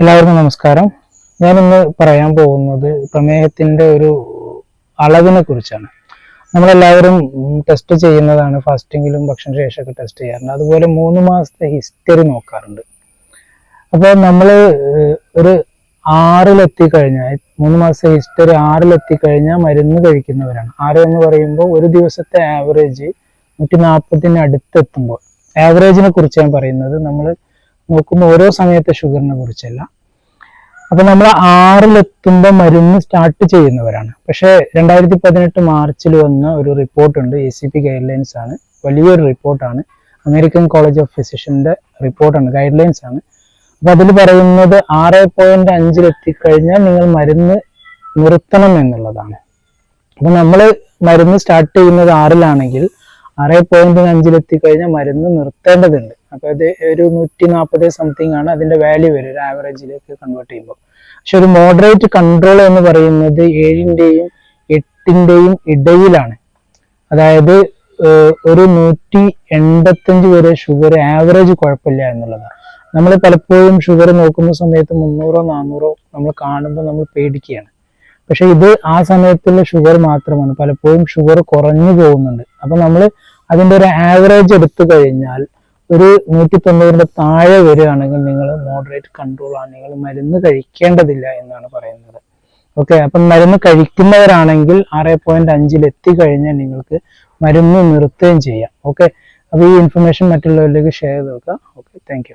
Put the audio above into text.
എല്ലാവർക്കും നമസ്കാരം. ഞാനിന്ന് പറയാൻ പോകുന്നത് പ്രമേഹത്തിന്റെ ഒരു അളവിനെ കുറിച്ചാണ്. നമ്മളെല്ലാവരും ടെസ്റ്റ് ചെയ്യുന്നതാണ്. ഫാസ്റ്റിങ്ങിലും ഭക്ഷണ ശേഷമൊക്കെ ടെസ്റ്റ് ചെയ്യാറുണ്ട്. അതുപോലെ മൂന്ന് മാസത്തെ ഹിസ്റ്ററി നോക്കാറുണ്ട്. അപ്പോൾ നമ്മൾ ഒരു ആറിലെത്തി കഴിഞ്ഞാൽ മൂന്ന് മാസത്തെ ഹിസ്റ്ററി ആറിലെത്തി കഴിഞ്ഞാൽ മരുന്ന് കഴിക്കുന്നവരാണ്. ആറ് എന്ന് പറയുമ്പോൾ ഒരു ദിവസത്തെ ആവറേജ് നൂറ്റി നാൽപ്പതിന് അടുത്തെത്തുമ്പോൾ ആവറേജിനെ കുറിച്ച് ഞാൻ പറയുന്നത് നമ്മൾ നോക്കുമ്പോൾ ഓരോ സമയത്തെ ഷുഗറിനെ കുറിച്ചല്ല. അപ്പൊ നമ്മൾ ആറിലെത്തുമ്പോൾ മരുന്ന് സ്റ്റാർട്ട് ചെയ്യുന്നവരാണ്. പക്ഷേ രണ്ടായിരത്തി പതിനെട്ട് മാർച്ചിൽ വന്ന ഒരു റിപ്പോർട്ടുണ്ട് A C P guidelines ആണ്. വലിയൊരു റിപ്പോർട്ടാണ് അമേരിക്കൻ കോളേജ് ഓഫ് ഫിസിഷ്യന്റെ റിപ്പോർട്ടാണ് ഗൈഡ് ലൈൻസ് ആണ്. അപ്പൊ അതിൽ പറയുന്നത് ആറ് പോയിന്റ് അഞ്ചിലെത്തിക്കഴിഞ്ഞാൽ നിങ്ങൾ മരുന്ന് നിർത്തണം എന്നുള്ളതാണ്. അപ്പൊ നമ്മൾ മരുന്ന് സ്റ്റാർട്ട് ചെയ്യുന്നത് ആറിലാണെങ്കിൽ ആറ് പോയിന്റ് അഞ്ചിലെത്തിക്കഴിഞ്ഞാൽ മരുന്ന് നിർത്തേണ്ടതുണ്ട്. അപ്പൊ അത് ഒരു നൂറ്റി നാൽപ്പത് സംതിങ് ആണ് അതിന്റെ വാല്യൂ വരും ഒരു ആവറേജിലേക്ക് കൺവേർട്ട് ചെയ്യുമ്പോൾ പക്ഷെ ഒരു മോഡറേറ്റ് കൺട്രോൾ എന്ന് പറയുന്നത് ഏഴിന്റെയും എട്ടിന്റെയും ഇടയിലാണ്. അതായത് ഒരു നൂറ്റി എൺപത്തഞ്ച് വരെ ഷുഗർ ആവറേജ് കുഴപ്പമില്ല എന്നുള്ളതാണ്. നമ്മൾ പലപ്പോഴും ഷുഗർ നോക്കുന്ന സമയത്ത് മുന്നൂറോ നാനൂറോ നമ്മൾ കാണുമ്പോൾ നമ്മൾ പേടിക്കുകയാണ്. പക്ഷെ ഇത് ആ സമയത്തുള്ള ഷുഗർ മാത്രമാണ്. പലപ്പോഴും ഷുഗർ കുറഞ്ഞു പോകുന്നുണ്ട്. അപ്പൊ നമ്മൾ അതിന്റെ ഒരു ആവറേജ് എടുത്തു കഴിഞ്ഞാൽ ഒരു നൂറ്റി തൊണ്ണൂറിന്റെ താഴെ വരികയാണെങ്കിൽ നിങ്ങൾ മോഡറേറ്റ് കൺട്രോൾ ആണ്. നിങ്ങൾ മരുന്ന് കഴിക്കേണ്ടതില്ല എന്നാണ് പറയുന്നത്. ഓക്കെ അപ്പം മരുന്ന് കഴിക്കുന്നവരാണെങ്കിൽ ആറ് പോയിന്റ് അഞ്ചിൽ എത്തിക്കഴിഞ്ഞാൽ നിങ്ങൾക്ക് മരുന്ന് നിർത്തുകയും ചെയ്യാം. ഓക്കെ അപ്പോൾ ഈ ഇൻഫർമേഷൻ മറ്റുള്ളവരിലേക്ക് ഷെയർ ചെയ്ത് നോക്കുക ഓക്കെ താങ്ക്